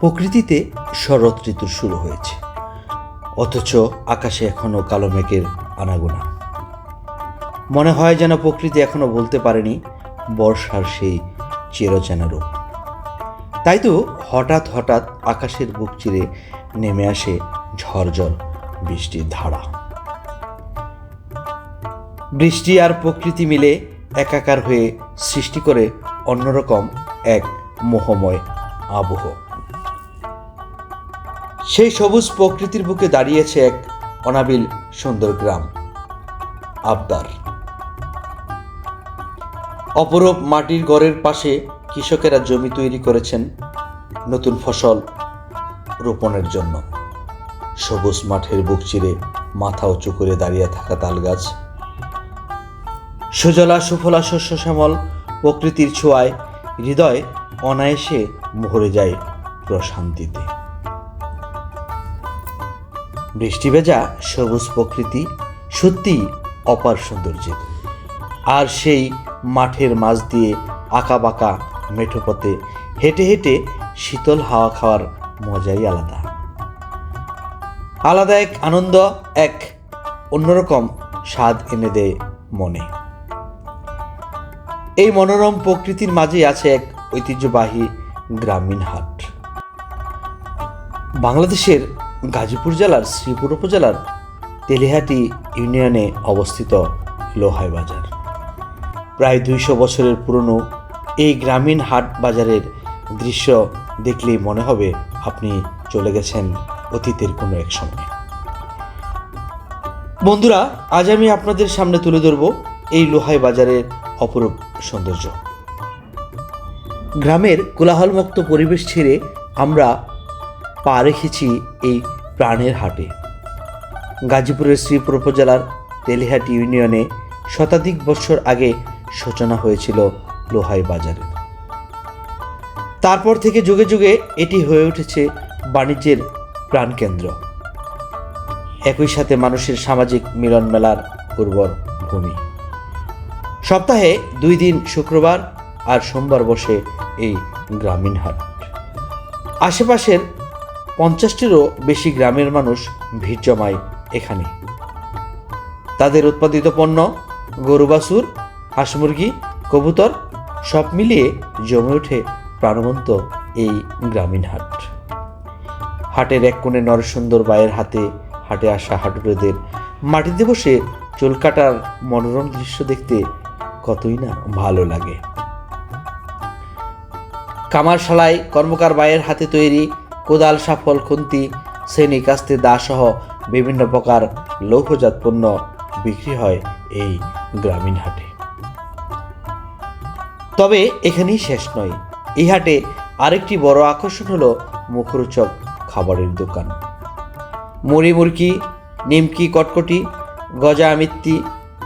প্রকৃতিতে শরৎ ঋতু শুরু হয়েছে। অথচ আকাশে এখনও কালো মেঘের আনাগোনা। মনে হয় যেন প্রকৃতি এখনও বলতে পারেনি বর্ষার সেই চিরচেনা রূপ। তাই তো হঠাৎ হঠাৎ আকাশের বুক চিরে নেমে আসে ঝড়ঝড় বৃষ্টির ধারা। বৃষ্টি আর প্রকৃতি মিলে একাকার হয়ে সৃষ্টি করে অন্যরকম এক মোহময় আবহ। সেই সবুজ প্রকৃতির বুকে দাঁড়িয়েছে এক অনাবিল সুন্দর গ্রাম, আবদার। অপরূপ মাটির ঘরের পাশে কৃষকেরা জমি তৈরি করেছেন নতুন ফসল রোপণের জন্য। সবুজ মাঠের বুক চিরে মাথা উঁচু করে দাঁড়িয়ে থাকা তাল গাছ সুজলা সুফলা শস্য শ্যামল প্রকৃতির ছোঁয়ায় হৃদয় অনায়াসে ভরে যায় প্রশান্তিতে। বৃষ্টি ভেজা সবুজ প্রকৃতি সত্যি অপার সৌন্দর্য। আর সেই মাঠের মাঝ দিয়ে আঁকা বাঁকা মেঠো পথে হেঁটে হেঁটে শীতল হাওয়া খাওয়ার মজাই আলাদা। আলাদা এক আনন্দ, এক অন্যরকম স্বাদ এনে দেয় মনে। এই মনোরম প্রকৃতির মাঝে আছে এক ঐতিহ্যবাহী গ্রামীণ হাট। বাংলাদেশের গাজীপুর জেলার, শ্রীপুর উপজেলার তেলিহাটি ইউনিয়নে অবস্থিত লোহাই বাজার। প্রায় দুইশো বছরের পুরনো এই গ্রামীণ হাট বাজারের দৃশ্য দেখলেই মনে হবে আপনি চলে গেছেন অতীতের কোনো এক সময়। বন্ধুরা, আজ আমি আপনাদের সামনে তুলে ধরব এই লোহাই বাজারের অপরূপ সৌন্দর্য। গ্রামের কোলাহলমুক্ত পরিবেশ ছেড়ে আমরা পা রেখেছি এই প্রাণের হাটে। গাজীপুরের শ্রীপুর উপজেলার তেলিহাটি ইউনিয়নে শতাধিক বছর আগে সূচনা হয়েছিল লোহাই বাজারে। তারপর থেকে যুগে যুগে এটি হয়ে উঠেছে বাণিজ্যের প্রাণকেন্দ্র। একই সাথে মানুষের সামাজিক মিলন মেলার উর্বর ভূমি। সপ্তাহে দুই দিন শুক্রবার আর সোমবার বসে এই গ্রামীণ হাট। আশেপাশের পঞ্চাশটিরও বেশি গ্রামের মানুষ ভিড় জমায় এখানে। তাদের উৎপাদিত পণ্য গরু, বাছুর, হাঁস মুরগি, কবুতর, সব মিলিয়ে জমে ওঠে প্রাণবন্ত এই গ্রামীণ হাট। হাটের এক কোণে নরসুন্দর বায়ের হাতে হাটে আসা হাটুরেদের মাটিতে বসে চুল কাটার মনোরম দৃশ্য দেখতে কতই না ভালো লাগে। কামারশালায় কর্মকার বায়ের হাতে তৈরি কোদাল, সাফল, খুন্তি শ্রেণি কাস্তে দা সহ বিভিন্ন প্রকার লৌহজাত পণ্য বিক্রি হয় এই গ্রামীণ হাটে। তবে এখানেই শেষ নয়। এই হাটে আরেকটি বড় আকর্ষণ হলো মুখরোচক খাবারের দোকান। মুড়ি মুরকি নিমকি, কটকটি, গজা আমিত্তি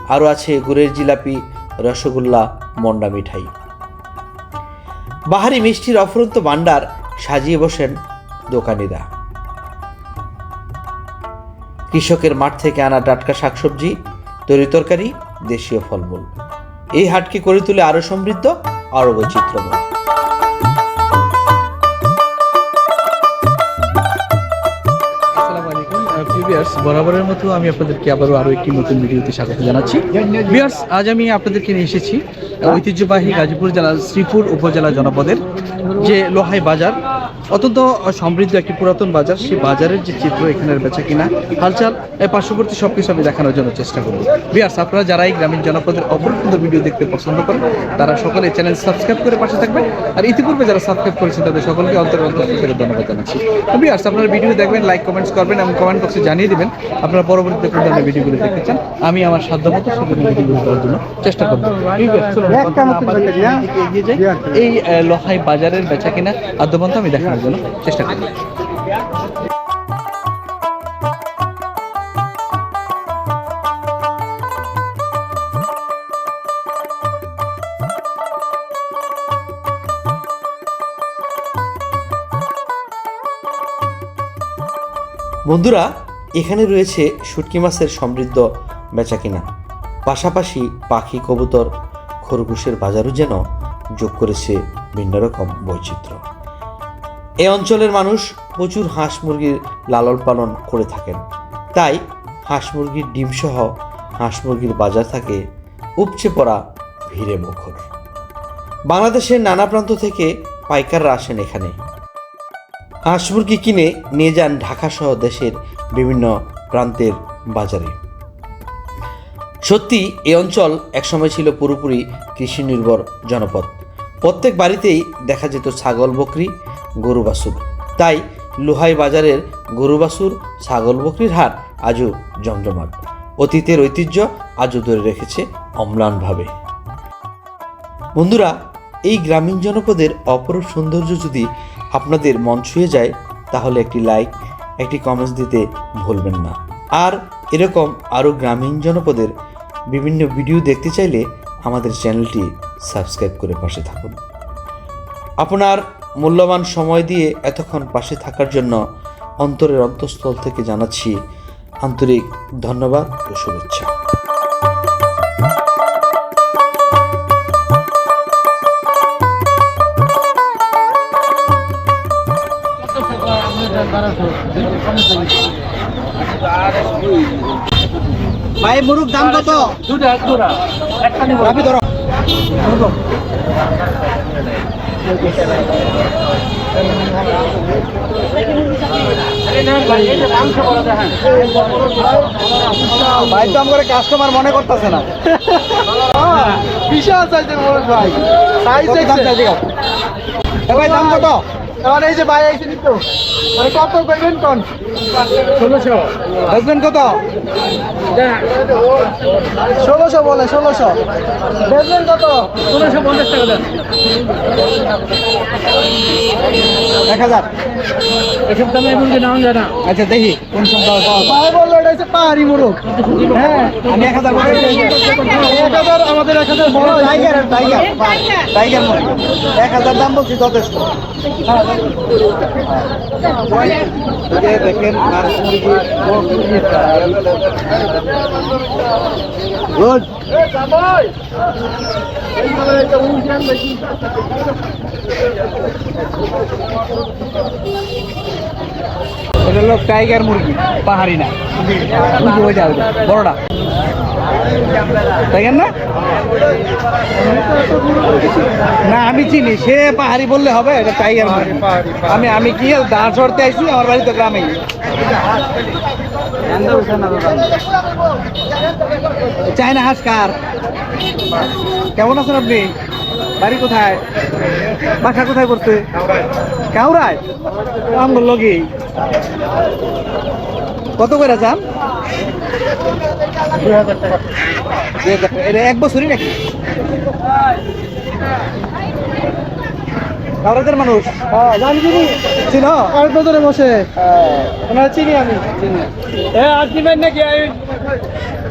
আরও আছে গুড়ের জিলাপি, রসগোল্লা, মন্ডা মিঠাই। বাহারি মিষ্টির অফুরন্ত ভাণ্ডার সাজিয়ে বসেন দোকানিরা। কৃষকের মাঠ থেকে আনা টাটকা শাকসবজি, তরি তরকারি, দেশীয় ফলমূল। এই হাটকে করে তুলে আরও সমৃদ্ধ, আরও বৈচিত্র্যময়? বরাবরের মতো আমি আপনাদেরকে আবারও আরও একটি নতুন ভিডিওতে স্বাগত জানাচ্ছি। ভিউয়ার্স, আজ আমি আপনাদেরকে নিয়ে এসেছি ঐতিহ্যবাহী গাজীপুর জেলার শ্রীপুর উপজেলা জনপদের যে লোহাই বাজার অত্যন্ত সমৃদ্ধ একটি পুরাতন বাজার। সেই বাজারের যে চিত্র এখানের বেচা কিনা, হালচাল পার্শ্ববর্তী সব কিছু আমি দেখানোর জন্য চেষ্টা করব। ভিউয়ার্স আপনারা যারা এই গ্রামীণ জনপদের অপর সুন্দর ভিডিও দেখতে পছন্দ করেন, তারা সকলে চ্যানেল সাবস্ক্রাইব করে পাশে থাকবেন। আর ইতিপূর্বে যারা সাবস্ক্রাইব করেছেন, তাদের সকলকে অন্তর অন্তর ধন্যবাদ জানাচ্ছি। ভিউয়ার্স আপনারা ভিডিও দেখবেন লাইক কমেন্টস করবেন এবং কমেন্ট বক্সে জানিয়ে দেবেন, আপনারা পরবর্তীতে কোন ধরনের ভিডিওগুলো দেখতে চান। আমি আমার সাধ্যমতো সেগুলো ভিডিওগুলো করার জন্য চেষ্টা করব। এই লোহাই বাজারের বেচা কিনা আদ্যপন্ত আমি দেখানোর জন্য চেষ্টা করব। বন্ধুরা, এখানে রয়েছে শুটকি মাছের সমৃদ্ধ বেচাকিনা। পাশাপাশি পাখি কবুতর, খরগোশের বাজারও যেন যোগ করেছে ভিন্ন রকম বৈচিত্র্য। এই অঞ্চলের মানুষ প্রচুর হাঁস মুরগির লালন পালন করে থাকেন। তাই হাঁস মুরগির ডিমসহ হাঁস মুরগির বাজার থাকে উপচে পড়া ভিড়ে মুখর। বাংলাদেশের নানা প্রান্ত থেকে পাইকাররা আসেন এখানে। হাঁস মুরগি কিনে নিয়ে যান ঢাকা সহ দেশের বিভিন্ন প্রান্তের বাজারে। সত্যি এই অঞ্চল একসময় ছিল পুরোপুরি কৃষি নির্ভর জনপদ। প্রত্যেক বাড়িতেই দেখা যেত ছাগল, বকরি গরু বাছুর তাই লোহাই বাজারের গরু বাছুর ছাগল বকরির হাট আজও জমজমাট। অতীতের ঐতিহ্য আজও ধরে রেখেছে অম্লানভাবে। বন্ধুরা, এই গ্রামীণ জনপদের অপরূপ সৌন্দর্য যদি আপনাদের মন ছুঁয়ে যায়, তাহলে একটি লাইক একটি কমেন্টস দিতে ভুলবেন না। আর এরকম আরও গ্রামীণ জনপদের বিভিন্ন ভিডিও দেখতে চাইলে আমাদের চ্যানেলটি সাবস্ক্রাইব করে পাশে থাকুন। আপনার মূল্যবান সময় দিয়ে এতক্ষণ পাশে থাকার জন্য অন্তরের অন্তঃস্থল থেকে জানাচ্ছি আন্তরিক ধন্যবাদ ও শুভেচ্ছা। ভাই মুরুখ দাম কত? আপনি ধরো। ভাই তো আমার কাস্টমার মনে করতেছে না। বিশাল সাইজের মুরুখ ভাই। সাইজ ভাই দাম কত? এবার এই যে ভাই মানে কত কোন? ষোলোশো। বেচবেন কত? ষোলোশো বলে ষোলোশো। বেচবেন কত? ষোলোশো পঞ্চাশ টাকা দেন। এক হাজার। এসব দামে মুরগি নাম জানা? আচ্ছা দেখি কোন সপ্তাহে বলল এটা হচ্ছে পাহাড়ি মোরগ। হ্যাঁ। আমি এক হাজার এক হাজার আমাদের এক হাজার বড় টাইগার টাইগার টাইগার মোরগ। এক হাজার দাম বলছি যথেষ্ট। এই যে দেখেন হাঁস মুরগি গুড হলো টাইগার মুরগি, পাহাড়ি না। হয়ে যাবে বড়টা। না? না, আমি চিনি, সে পাহাড়ি বললে হবে, এটা টাইগার মুরগি। আমি আমি কি দাঁড় চড়তে আইছি, আমার বাড়ি তো গ্রামেই। চায়না হাঁস কার? কেমন আছেন আপনি? বাড়ি কোথায়? বাসা কোথায় করতে কাউরায়? আমার লগি কত করে এটা এক বছরই নাকি? কাউরাদের মানুষ? চিনি চিন কয়েক বছরে বসে। ওনারা চিনি আমি। চিনি। আর দিবেন নাকি?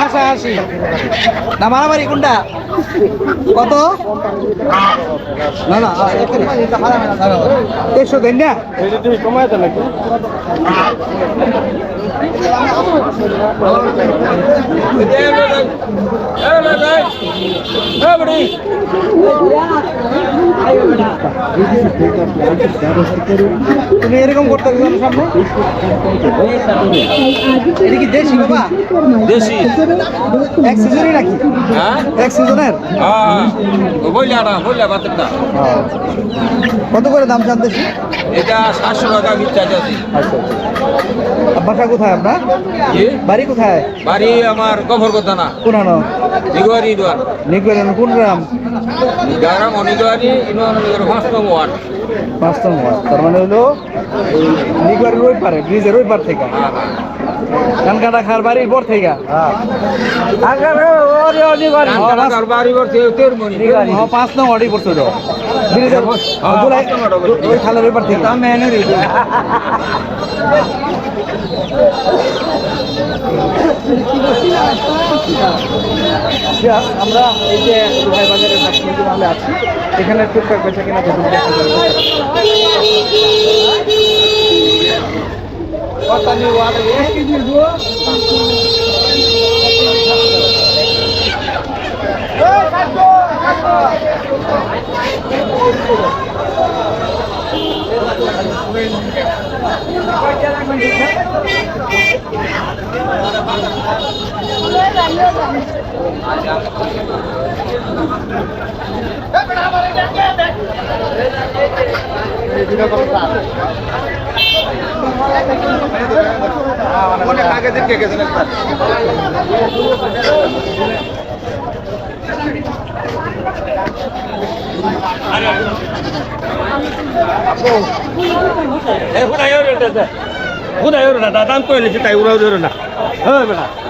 হাসা হাসি না মারামারি কোনটা? কত? না না দেড়শো দেন না? তুমি এরকম করতে সামনে? এটা কি দেশি বাবা? দেশি। এক সিজনই নাকি? হ্যাঁ? এক সিজনের? হ্যাঁ। বইলা না বইলা বাতিলটা কত করে দাম জানতেছি এটা সাতশো টাকা বিচ্ছাতে আছি। বাসা কোথায় আপনার? বাড়ি কোথায়? বাড়ি আমার গফর কথা না নিগুয়ারি দোয়ার। নিগুয়ারি কোন গ্রাম? গ্রাম অনিগুয়ারি পাঁচ নম্বর ওয়ার্ড। পাঁচ নম্বর তার মানে হলো নিগুয়ারির ওই পারে ব্রিজের ওই পার থেকে হ্যাঁ হ্যাঁ ধান কাটা খার বাড়ির পর থেকে পাঁচ নং অডি পড়ছে তো। খালের এবার থেকে। আমরা এই যে দুবাই বাজারের শাকসবজি আছি। এখানে টুকটাক বেচা কিনা যেটুকু দেখা যাবে অনেক আগে থেকে গেছেন একবার দাম নিচ্ছে তাই উড়াও ধরো না হ্যাঁ যায়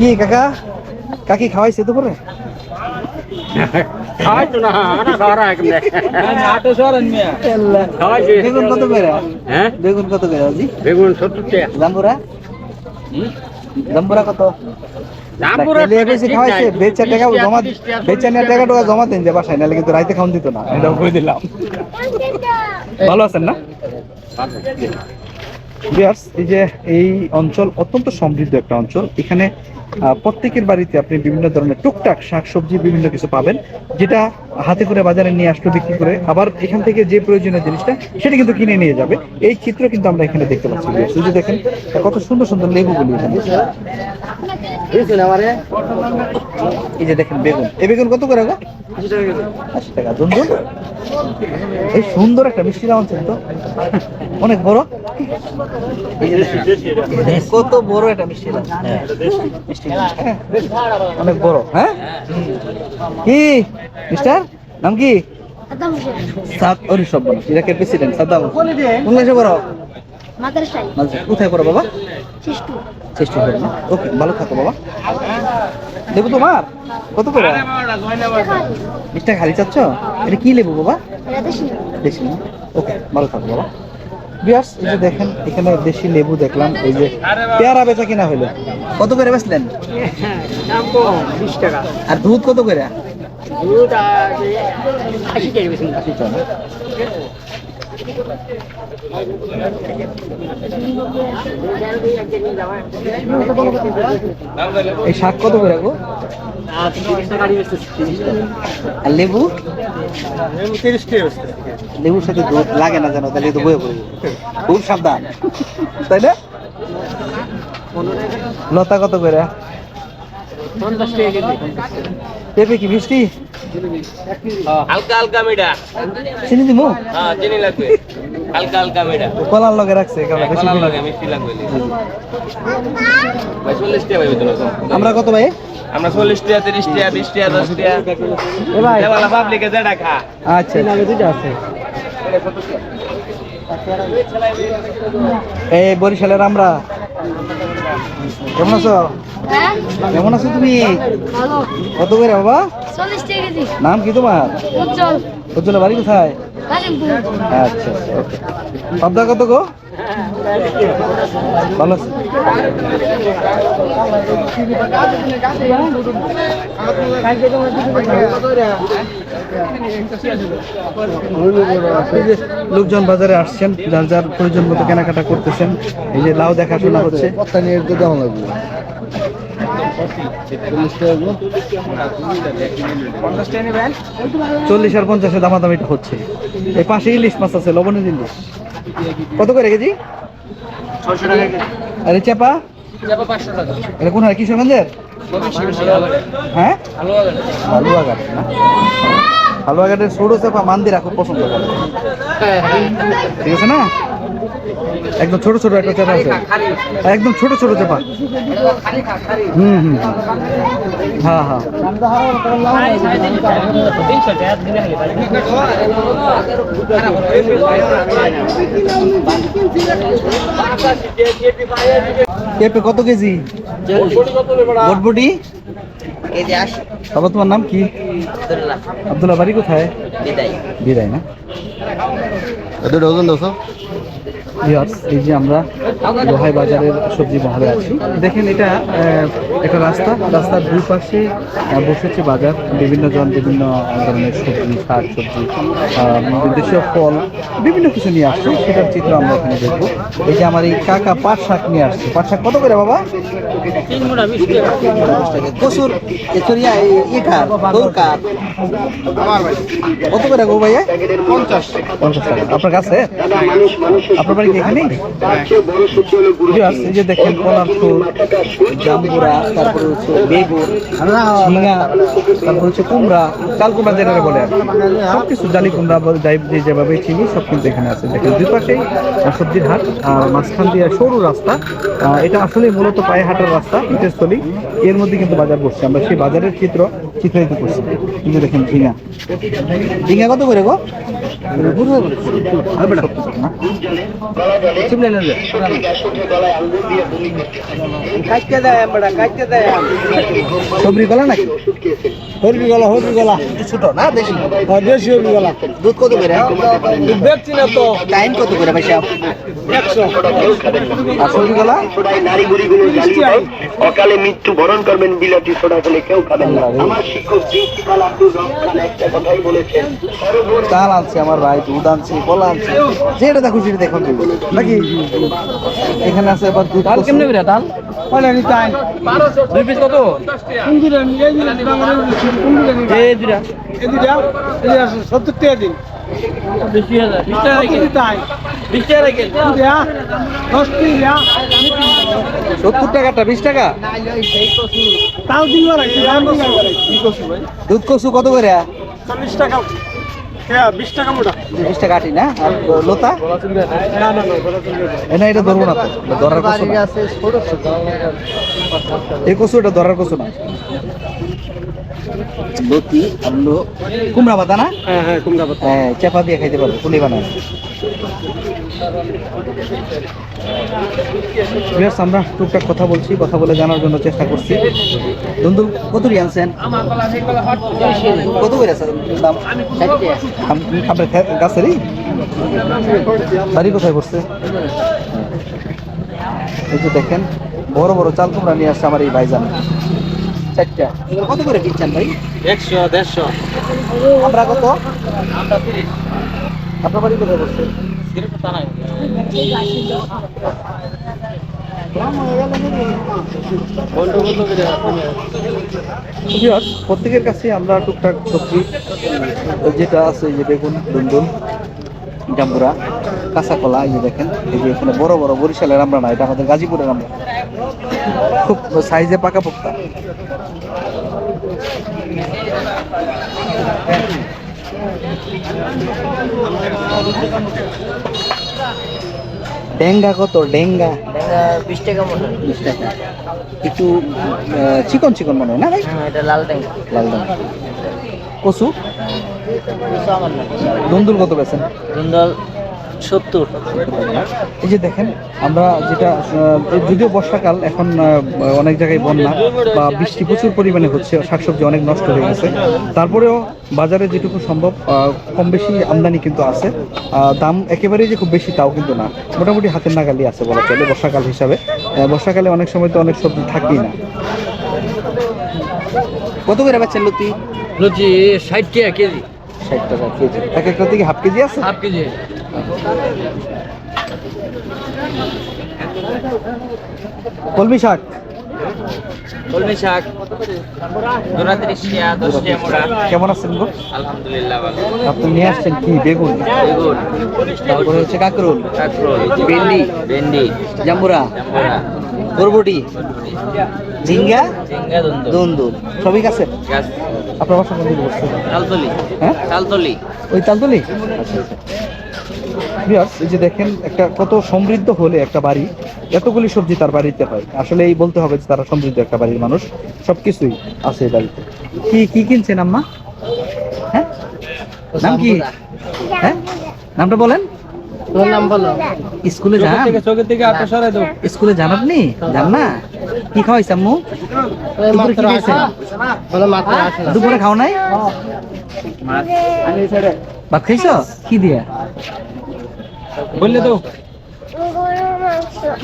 পরে কাকা? কাকি খাওয়াইছে বেগুন কত করে? হ্যাঁ? বেগুন কত করে আজি বেগুন সত্তর টাকা। জাম্বুরা? জাম্বুরা কত? জাম্বুরা না, খেলে বেশি খাওয়াইছে বেচা টাকা জমা বেচা নেওয়া টাকা। টাকা জমা দেন যে বাসায় নাহলে কিন্তু রাইতে খাওয়ান দিত না। এটা কই দিলাম। ভালো আছেন না? বিয়ার্স এই যে এই অঞ্চল অত্যন্ত সমৃদ্ধ একটা অঞ্চল। এখানে প্রত্যেকের বাড়িতে আপনি বিভিন্ন ধরনের টুকটাক শাকসবজি বিভিন্ন কিছু পাবেন যেটা হাতে করে বাজারে নিয়ে আসলো বিক্রি করে আবার এখান থেকে যে প্রয়োজনীয় জিনিসটা সেটা কিন্তু কিনে নিয়ে যাবে। এই চিত্র কিন্তু আমরা এখানে দেখতে পাচ্ছি। যে দেখেন কত সুন্দর সুন্দর লেবুগুলি এখানে। এই যে দেখেন বেগুন। এই বেগুন কত করে গো? আশি টাকা এই সুন্দর একটা মিষ্টি নাম আনছেন তো। অনেক বড়। কত বড় একটা মিষ্টি নাম, হ্যাঁ। অনেক বড় হ্যাঁ? কি? মিস্টার? নাম কি? সাদ ওরি সব ইরাকের প্রেসিডেন্ট সাদ্দাম। কোন দেশে বড় মাদ্রাসায়। মাঝে কোথায় পড়ো বাবা? শিষ্টু চেষ্টা করো না? ওকে ভালো থাকো বাবা। লেবু তোমার? কত করে? মিষ্টা খালি চাচ্ছ? এটা কি লেবু বাবা? দেশি ওকে ভালো থাকো বাবা। বিয়ার্স এই যে দেখেন এখানে দেশি লেবু দেখলাম এই যে পেয়ারা বেচা কিনা হলো কত করে বেচলেন? আর দুধ কত করে? দুধ আশি টাকা বেশি আশি টাকা। এই শাক কত করে গো? আর লেবু? লেবুর সাথে দুধ লাগে না জানো তাহলে তো বয়ে পড়বে খুব সাবধান, তাই না? লতা কত করে? পঞ্চাশ টাকা কেজি। পেঁপে কি মিষ্টি? হালকা হালকা মিঠা চিনি দিমু হ্যাঁ চিনি লাগবে। হালকা হালকা মিঠা কলার লগে রাখছে বেশি কলার লাগে মিষ্টি লাগবে ভাই চল্লিশ টাকা তো আমরা কত ভাই? আমরা চল্লিশ টাকা তিরিশ টাকা বিশ টাকা দশ টাকা। এ পাবলিকে যেটা খা। আচ্ছা দুটো আছে এই বরিশালের আমরা কেমন আছো? হ্যাঁ? কেমন আছো তুমি? কত করে বাবা? নাম কি তোমার? উজ্জ্বল। উজ্জ্বলা বাড়ি কোথায়? আচ্ছা ওকে। পাবদা কত গো? ভালো আছে। লোকজন বাজারে আসছেন যার যার প্রয়োজন মতো কেনাকাটা করতেছেন। এই যে লাউ দেখাশোনা হচ্ছে। চল্লিশ আর পঞ্চাশে দামাদামিটা হচ্ছে। এই পাশে ইলিশ মাছ আছে লবণের ইলিশ। কত করে কেজি? আরে চাপা এটা কোন হয় কিশোরগঞ্জের হ্যাঁ? হালুয়াঘাট না? হালুয়াঘাটের ষোড়ো চাপা মান্দিরা খুব পছন্দ করে। ঠিক আছে না? একদম ছোট ছোট একটা চাপা আছে। একদম ছোট ছোট চাপা। হুম হুম। হ্যাঁ হ্যাঁ। পেঁপে কত কেজি? বটবটি? বাবা তোমার নাম কি? আব্দুল্লাহ। বাড়ি কোথায়? বিদায়। না? দুটো ওজন দোশো ভিউয়ার্স, এই যে আমরা লোহাই বাজারের সবজি মহলে আছি। দেখেন এটা একটা রাস্তা। রাস্তার দুই পাশে বসেছে বাজার। বিভিন্ন জন বিভিন্ন ধরনের সবজি শাক সবজি দেশীয় ফল বিভিন্ন কিছু নিয়ে আসছে। সেটার চিত্র আমরা এখানে দেখব। এই যে আমার এই কাকা পাট শাক নিয়ে আসছে। পাট শাক কত করে বাবা? কত করে গো ভাইয়া? পঞ্চাশ। পঞ্চাশ টাকা। আপনার কাছে? আপনার বাড়ি কি এখানে এই যে দেখেন কলার ফুল জাম্বুরা তারপরে হচ্ছে বেগুন ঝিঙা তারপর হচ্ছে কুমড়া চাল কুমড়া যেটা বলে আর কি। সবকিছু জালি কুমড়া যে যেভাবে চিনি সব কিন্তু এখানে আছে। দেখেন দুই পাশেই সবজির হাট আর মাঝখান দিয়ে সরু রাস্তা। এটা আসলে মূলত পায়ে হাঁটার রাস্তা পিঠেস্থলী এর মধ্যে কিন্তু বাজার বসছে। আমরা সেই বাজারের চিত্র চিত্রায়িত করছি। যে দেখেন ঝিঙা ঝিঙা কত করে গো? কাটতে দেয় আমরা কাটতে দেয়। সবরি গলা নাকি? হরবি গলা হরবি গলা ছোট না দেশি? দেশি হরবি গলা দুধ কত করে? দেখছি না তো। টাইম কত করে পয়সা একশো। আর সবজি গলা নারী জানিয়ে অকালে মৃত্যু বরণ করবেন বিলাতি সোডা বলে কেউ খাবেন না। আমার শিক্ষক প্রিন্সিপাল আব্দুর রহমান একটা কথাই বলেছেন সর্বোচ্চ চাল আনছে আমার ভাই দুধ আনছে কলা আনছে। যেটা দেখো সেটা দেখুন নাকি? এখানে আছে আবার দুধ ডাল কেমনে করে ডাল? দুই পিস কত? এই দিরা বাঙালি কোন দিরা এই দুটা এই দিরা এই দিরা 70 টাকা দিন। বেশি হাজার 20 টাকা রেখে তাই? 20 টাকা রেখে দিরা 10 টাকা সত্তর টাকাটা বিশ টাকা? তাও দিন দুধ কচু কত করে? 40 টাকা। হ্যাঁ 20 টাকা মোটা? বিশ টাকা আটি না? আর লোতা? না এটা ধরবো না তো। ধরার কচু এই কচু এটা ধরার কচু না। লতি আলু কুমড়া পাতা না? হ্যাঁ হ্যাঁ কুমড়া পাতা। হ্যাঁ চেপা দিয়ে খাইতে পারব পুলি বানায় আমরা টুকটাক কথা বলছি কথা বলে জানার জন্য চেষ্টা করছি। দুন্দুল কত রি আনছেন কত করে আছে? দাম? আপনার গাছেরই? বাড়ি কোথায় করছে এই যে দেখেন বড় বড় চাল কুমড়া নিয়ে আসছে আমার এই ভাইজান। চারটা। এগুলো কত করে দিচ্ছেন ভাই? একশো দেড়শো। আমরা কত? আপনার বাড়ি কোথায় Viewers, প্রত্যেকের কাছে আমরা টুকটাক সবজি যেটা আছে এই যে বেগুন দুন্দুল জাম্বুরা। কাঁচা কলা এই যে দেখেন এই যে এখানে বড় বড় বরিশালের আমরা না এটা আমাদের গাজীপুরের আমরা খুব সাইজে পাকা পোক্তা। ডেঙ্গা কত? ডেঙ্গা। বিশ টাকা মতো বিশ টাকা। একটু চিকন চিকন মনে হয় না ভাই? হ্যাঁ এটা লাল ট্যাঙ্ক লাল দাম কচু? আমার দুন্দুল কত বেছেন ধুন্দল সত্তর। এই যে দেখেন আমরা যেটা যদিও বর্ষাকাল এখন অনেক জায়গায় বন্যা বা বৃষ্টি প্রচুর পরিমাণে হচ্ছে শাকসবজি অনেক নষ্ট হয়ে গেছে। তারপরেও বাজারে যেটুকু সম্ভব আহ, কম বেশি আমদানি কিন্তু আছে। দাম একেবারেই যে খুব বেশি তাও কিন্তু না। মোটামুটি হাতের নাগালি আছে বলা চলে বর্ষাকাল হিসাবে। বর্ষাকালে অনেক সময় তো অনেক সবজি থাকেই না। কত করে পাচ্ছেন লতি? লুচি ষাট টাকা কেজি। ষাট টাকা কেজি। এক একটা থেকে হাফ কেজি আছে? Half K G. কলমি শাক? কলমি শাক। জোড়া তিরিশ দশ মোড়া। কেমন আছেন গো? আলহামদুলিল্লাহ ভালো। আপনি নিয়ে আসছেন কি? বেগুন? বেগুন। তারপরে হচ্ছে কাকরোল। কাঁকরোল ভেন্ডি। ভেন্ডি। জাম্বুরা। জাম্বুরা। বরবটি ঝিঙ্গা? দন্দুর সবই কাছে আপনার বাসা কোন দিকে বসছে? তালতলি। হ্যাঁ? তালতলি। ওই তালতলি? বিয়ার্স এই যে দেখেন একটা কত সমৃদ্ধ হলে একটা বাড়ি এতগুলি সবজি তার বাড়িতে হয়। আসলে এই বলতে হবে যে তারা সমৃদ্ধ একটা বাড়ির মানুষ। সবকিছুই আছে এই বাড়িতে। কি কি কিনছেন আম্মা? হ্যাঁ? নাম কি? হ্যাঁ? নামটা বলেন। তোর নাম বলো। স্কুলে যান। চোখের থেকে আটটা সরাই দাও। স্কুলে যান আপনি? যান না? কি খাওয়াইছে আম্মু? খাইছেন বলো মাত্র আসে দুপুরে খাও নাই? ভাত খাইছো? কি দিয়া? বললে তো।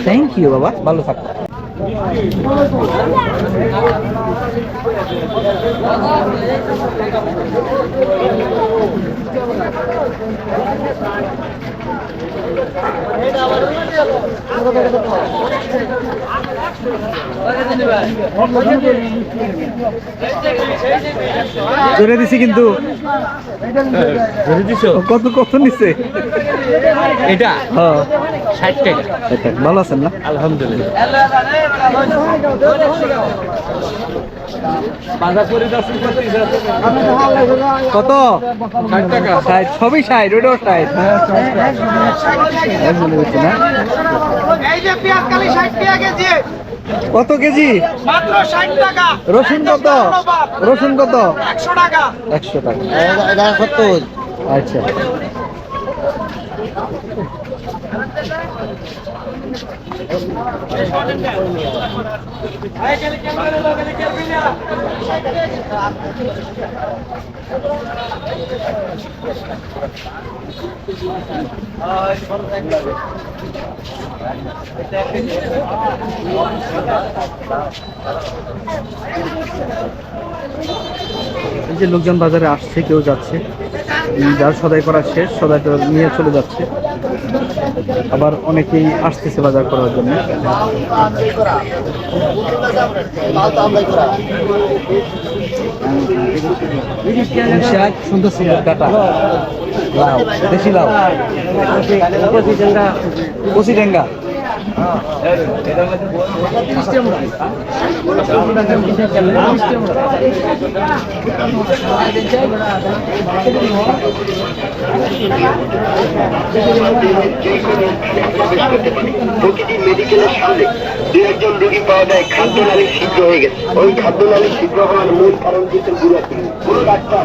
থ্যাংক ইউ বাবা। ভালো থাকো। ধরে দিছি কিন্তু। কত কত নিচ্ছে এটা? হ্যাঁ। ষাট টাকা। ভালো আছেন না? আলহামদুলিল্লাহ। কত? ষাট সবই ষাট ওটাও ষাট। এক না? এই যে পেঁয়াজ কালি ষাট টাকা কেজি। কত কেজি? মাত্র ষাট টাকা। রসুন কত? রসুন কত? একশো টাকা। একশো টাকা। আচ্ছা। এই যে লোকজন বাজারে আসছে, কেউ যাচ্ছে, যার সদাই করা শেষ, সদাই নিয়ে চলে যাচ্ছে। আবার অনেকেই আসতেছে বাজার করার জন্য সুন্দর সুন্দর কাটা লাউ দেশি লাউ কচি ডেঙ্গা প্রতিটি মেডিকেলের সামনে দু একজন রোগী পাওয়া যায় খাদ্য নালী ছিদ্র হয়ে গেছে। ওই খাদ্য নালী ছিদ্র হওয়ার মূল কারণ কিন্তু কোনো ডাক্তার।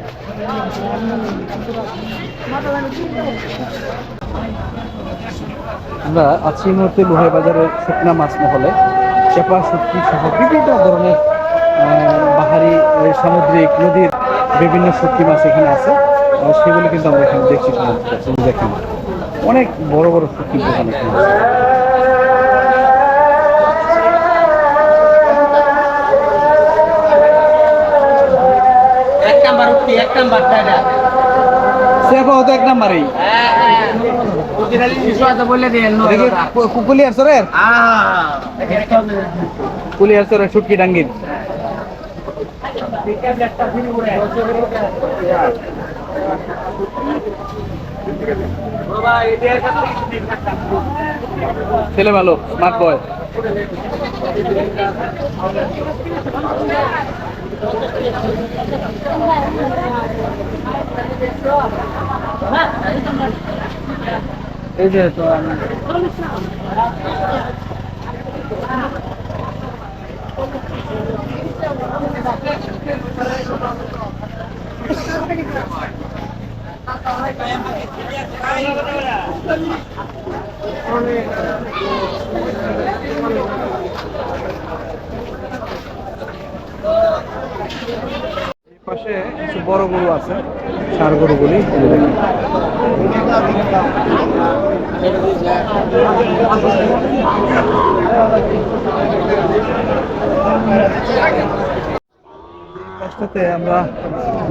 আমরা আছি মুহূর্তে লোহাই বাজারের শুকনা মাছ মহলে চেপা শুটকি সহ বিভিন্ন ধরনের বাহারি সামুদ্রিক নদীর বিভিন্ন শুটকি মাছ এখানে আছে। সেগুলো কিন্তু আমরা এখানে দেখছি দেখেন অনেক বড় বড় শুটকি দোকান এখানে আছে। নাম্বার উঠতি এক নাম্বার টাকা চেপা হতো এক নাম্বারেই। বলে দিন দেখি কুলিয়ার সরের কুলিয়ার সরের শুটকি ডাঙ্গির ছেলে ভালো স্মার্ট বয় এই যে তো আমি এই পাশে কিছু বড় গরু আছে, সার গরুগুলি যে আমরা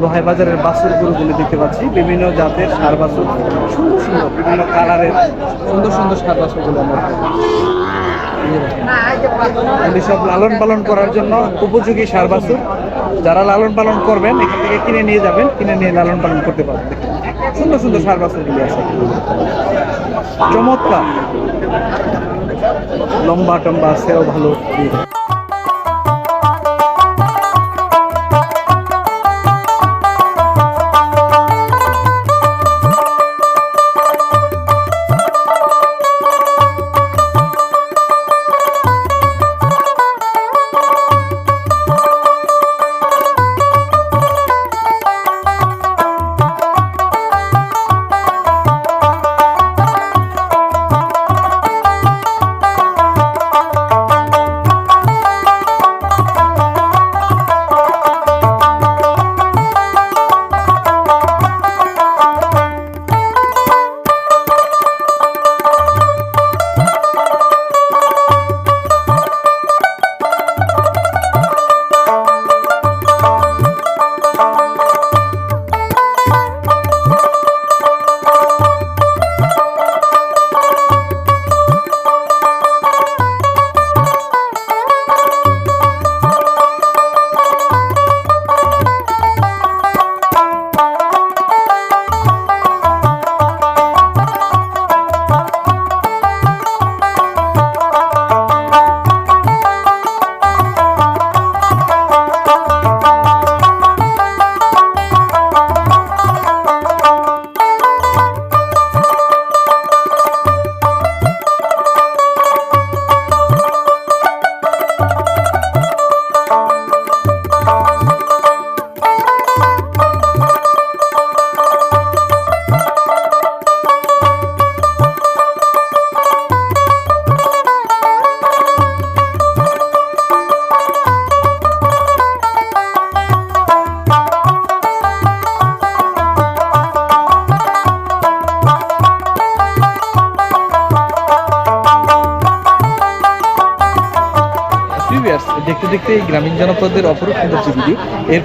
লোহাই বাজারের বাছুর গরুগুলি দেখতে পাচ্ছি। বিভিন্ন জাতের সার বাছুর, সুন্দর সুন্দর, বিভিন্ন কালারের সুন্দর সুন্দর সার বাছুরগুলো আমরা সব লালন পালন করার জন্য উপযোগী সার বাছুর। যারা লালন পালন করবেন, এখান থেকে কিনে নিয়ে যাবেন, কিনে নিয়ে লালন পালন করতে পারবেন। সুন্দর সুন্দর সার বাছুরগুলি আছে। চমৎকার। লম্বা টম্বা সেও ভালো।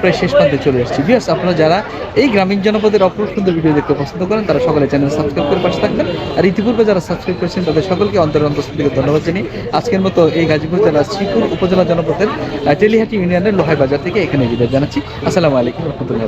প্রায় শেষ প্রান্তে চলে এসেছি। বিয়াস আপনারা যারা এই গ্রামীণ জনপদের অপরূপ সুন্দর ভিডিও দেখতে পছন্দ করেন, তারা সকলে চ্যানেল সাবস্ক্রাইব করে পাশে থাকবেন। আর ইতিপূর্বে যারা সাবস্ক্রাইব করেছেন, তাদের সকলকে অন্তরের অন্তঃস্থ থেকে ধন্যবাদ জানিয়ে আজকের মতো এই গাজীপুর জেলার শ্রীপুর উপজেলা জনপদের টেলিহাটি ইউনিয়নের লোহাই বাজার থেকে এখানে বিদায় জানাচ্ছি। আসসালামু আলাইকুম রহমতুল্লাহ